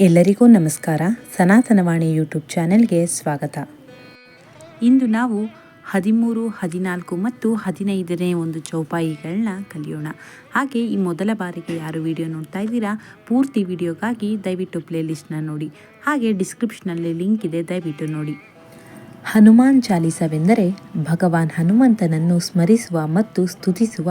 ಎಲ್ಲರಿಗೂ ನಮಸ್ಕಾರ. ಸನಾತನವಾಣಿ ಯೂಟ್ಯೂಬ್ ಚಾನೆಲ್ಗೆ ಸ್ವಾಗತ. ಇಂದು ನಾವು ಹದಿಮೂರು, ಹದಿನಾಲ್ಕು ಮತ್ತು ಹದಿನೈದನೇ ಒಂದು ಚೌಪಾಯಿಗಳನ್ನ ಕಲಿಯೋಣ. ಹಾಗೆ ಈ ಮೊದಲ ಬಾರಿಗೆ ಯಾರು ವಿಡಿಯೋ ನೋಡ್ತಾ ಇದ್ದೀರಾ, ಪೂರ್ತಿ ವಿಡಿಯೋಗಾಗಿ ದಯವಿಟ್ಟು ಪ್ಲೇಲಿಸ್ಟ್ನ ನೋಡಿ. ಹಾಗೆ ಡಿಸ್ಕ್ರಿಪ್ಷನಲ್ಲಿ ಲಿಂಕ್ ಇದೆ, ದಯವಿಟ್ಟು ನೋಡಿ. ಹನುಮಾನ್ ಚಾಲಿಸವೆಂದರೆ ಭಗವಾನ್ ಹನುಮಂತನನ್ನು ಸ್ಮರಿಸುವ ಮತ್ತು ಸ್ತುತಿಸುವ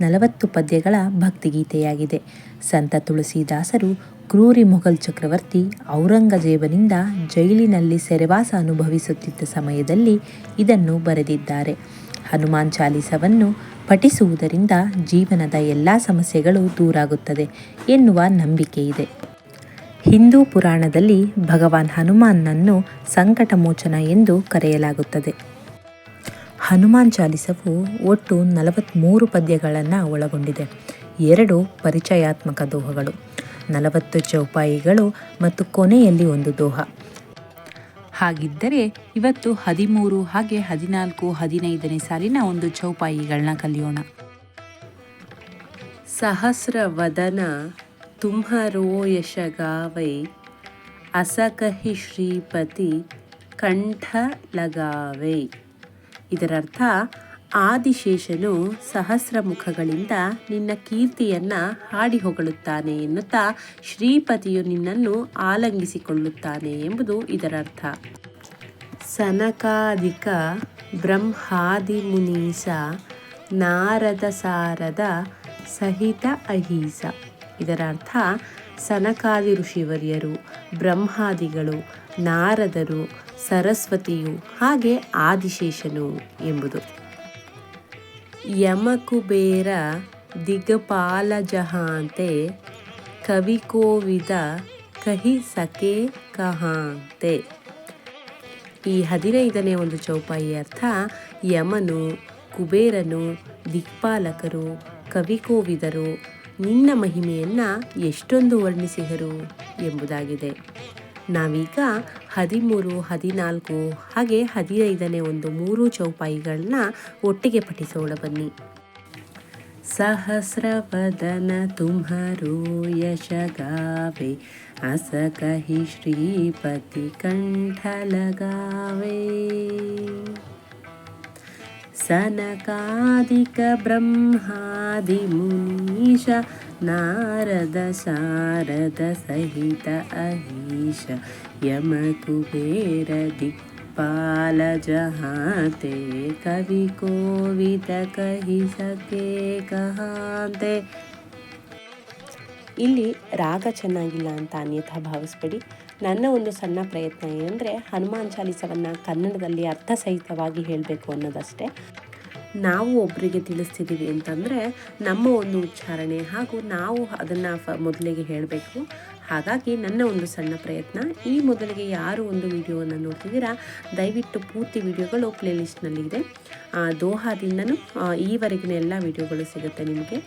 ನಲವತ್ತು ಪದ್ಯಗಳ ಭಕ್ತಿಗೀತೆಯಾಗಿದೆ. ಸಂತ ತುಳಸಿದಾಸರು ಕ್ರೂರಿ ಮೊಘಲ್ ಚಕ್ರವರ್ತಿ ಔರಂಗಜೇಬನಿಂದ ಜೈಲಿನಲ್ಲಿ ಸೆರೆವಾಸ ಅನುಭವಿಸುತ್ತಿದ್ದ ಸಮಯದಲ್ಲಿ ಇದನ್ನು ಬರೆದಿದ್ದಾರೆ. ಹನುಮಾನ್ ಚಾಲಿಸವನ್ನು ಪಠಿಸುವುದರಿಂದ ಜೀವನದ ಎಲ್ಲ ಸಮಸ್ಯೆಗಳು ದೂರಾಗುತ್ತದೆ ಎನ್ನುವ ನಂಬಿಕೆ ಇದೆ ಹಿಂದೂ ಪುರಾಣದಲ್ಲಿ ಭಗವಾನ್ ಹನುಮಾನ್ನನ್ನು ಸಂಕಟ ಮೋಚನ ಎಂದು ಕರೆಯಲಾಗುತ್ತದೆ. ಹನುಮಾನ್ ಚಾಲಿಸವು ಒಟ್ಟು ನಲವತ್ತ್ಮೂರು ಪದ್ಯಗಳನ್ನು ಒಳಗೊಂಡಿದೆ. ಎರಡು ಪರಿಚಯಾತ್ಮಕ ದೋಹಗಳು, ನಲವತ್ತು ಚೌಪಾಯಿಗಳು ಮತ್ತು ಕೊನೆಯಲ್ಲಿ ಒಂದು ದೋಹ. ಹಾಗಿದ್ದರೆ ಇವತ್ತು ಹದಿಮೂರು ಹಾಗೆ ಹದಿನಾಲ್ಕು ಹದಿನೈದನೇ ಸಾಲಿನ ಒಂದು ಚೌಪಾಯಿಗಳನ್ನ ಕಲಿಯೋಣ. ಸಹಸ್ರವದನ तुम्हारो यश गावै ಅಸಕಹಿ ಶ್ರೀಪತಿ ಕಂಠ ಲಗಾವೈ ಇದರರ್ಥ ಆದಿಶೇಷನು ಸಹಸ್ರ ಮುಖಗಳಿಂದ ನಿನ್ನ ಕೀರ್ತಿಯನ್ನ ಹಾಡಿ ಹೊಗಳುತ್ತಾನೆ ಎನ್ನುತ್ತಾ ಶ್ರೀಪತಿಯು ನಿನ್ನನ್ನು ಆಲಂಗಿಸಿಕೊಳ್ಳುತ್ತಾನೆ ಎಂಬುದು ಇದರರ್ಥ ಸನಕಾದಿಕ ಬ್ರಹ್ಮಾದಿ ಮುನೀಸ ನಾರದ ಸಾರದ ಸಹಿತ ಅಹೀಸ ಇದರ ಅರ್ಥ ಸನಕಾದಿ ಋಷಿವರ್ಯರು, ಬ್ರಹ್ಮಾದಿಗಳು, ನಾರದರು, ಸರಸ್ವತಿಯು, ಹಾಗೆ ಆದಿಶೇಷನು ಎಂಬುದು. ಯಮಕುಬೇರ ದಿಗಪಾಲ ಜಹಾಂತೆ ಕವಿಕೋವಿದ ಕಹಿ ಸಕೆ ಕಹಾಂತೆ. ಈ ಹದಿನೈದನೇ ಒಂದು ಚೌಪಾಯಿ ಅರ್ಥ ಯಮನು, ಕುಬೇರನು, ದಿಕ್ಪಾಲಕರು, ಕವಿಕೋವಿದರು ನಿನ್ನ ಮಹಿಮೆಯನ್ನು ಎಷ್ಟೊಂದು ವರ್ಣಿಸಿದರು ಎಂಬುದಾಗಿದೆ. ನಾವೀಗ ಹದಿಮೂರು, ಹದಿನಾಲ್ಕು, ಹಾಗೆ ಹದಿನೈದನೇ ಒಂದು ಮೂರು ಚೌಪಾಯಿಗಳನ್ನ ಒಟ್ಟಿಗೆ ಪಠಿಸೋಣ ಬನ್ನಿ. ಸಹಸ್ರವದನ ತುಮರು ಯಶ ಗಾವೆ ಅಸ ಕಹಿ ಶ್ರೀಪತಿ ಕಂಠ सनकादिक नारदशारदसहित अहीश यमकुबेरदिक्पालजहाते सहित कहि सके कहान्ते ಇಲ್ಲಿ ರಾಗ ಚೆನ್ನಾಗಿಲ್ಲ ಅಂತ ಅನ್ಯಥಾ ಭಾವಿಸ್ಬೇಡಿ. ನನ್ನ ಒಂದು ಸಣ್ಣ ಪ್ರಯತ್ನ ಏನಂದರೆ ಹನುಮಾನ್ ಚಾಲಿಸವನ್ನು ಕನ್ನಡದಲ್ಲಿ ಅರ್ಥಸಹಿತವಾಗಿ ಹೇಳಬೇಕು ಅನ್ನೋದಷ್ಟೇ. ನಾವು ಒಬ್ಬರಿಗೆ ತಿಳಿಸ್ತಿದ್ದೀವಿ ಅಂತಂದರೆ ನಮ್ಮ ಒಂದು ಉಚ್ಚಾರಣೆ ಹಾಗೂ ನಾವು ಅದನ್ನು ಫ ಮೊದಲಿಗೆ ಹೇಳಬೇಕು. ಹಾಗಾಗಿ ನನ್ನ ಒಂದು ಸಣ್ಣ ಪ್ರಯತ್ನ, ಈ ಮೊದಲಿಗೆ ಯಾರು ಒಂದು ವಿಡಿಯೋವನ್ನು ನೋಡ್ತಿದ್ದೀರಾ, ದಯವಿಟ್ಟು ಪೂರ್ತಿ ವಿಡಿಯೋಗಳು ಪ್ಲೇಲಿಸ್ಟ್ನಲ್ಲಿದೆ ದೋಹಾದಿಂದನೂ ಈವರೆಗಿನ ಎಲ್ಲ ವಿಡಿಯೋಗಳು ಸಿಗುತ್ತೆ ನಿಮಗೆ.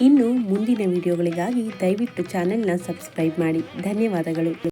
ಇನ್ನು ಮುಂದಿನ ವಿಡಿಯೋಗಳಿಗಾಗಿ ದಯವಿಟ್ಟು ಚಾನೆಲ್ನ ಸಬ್ಸ್ಕ್ರೈಬ್ ಮಾಡಿ. ಧನ್ಯವಾದಗಳು.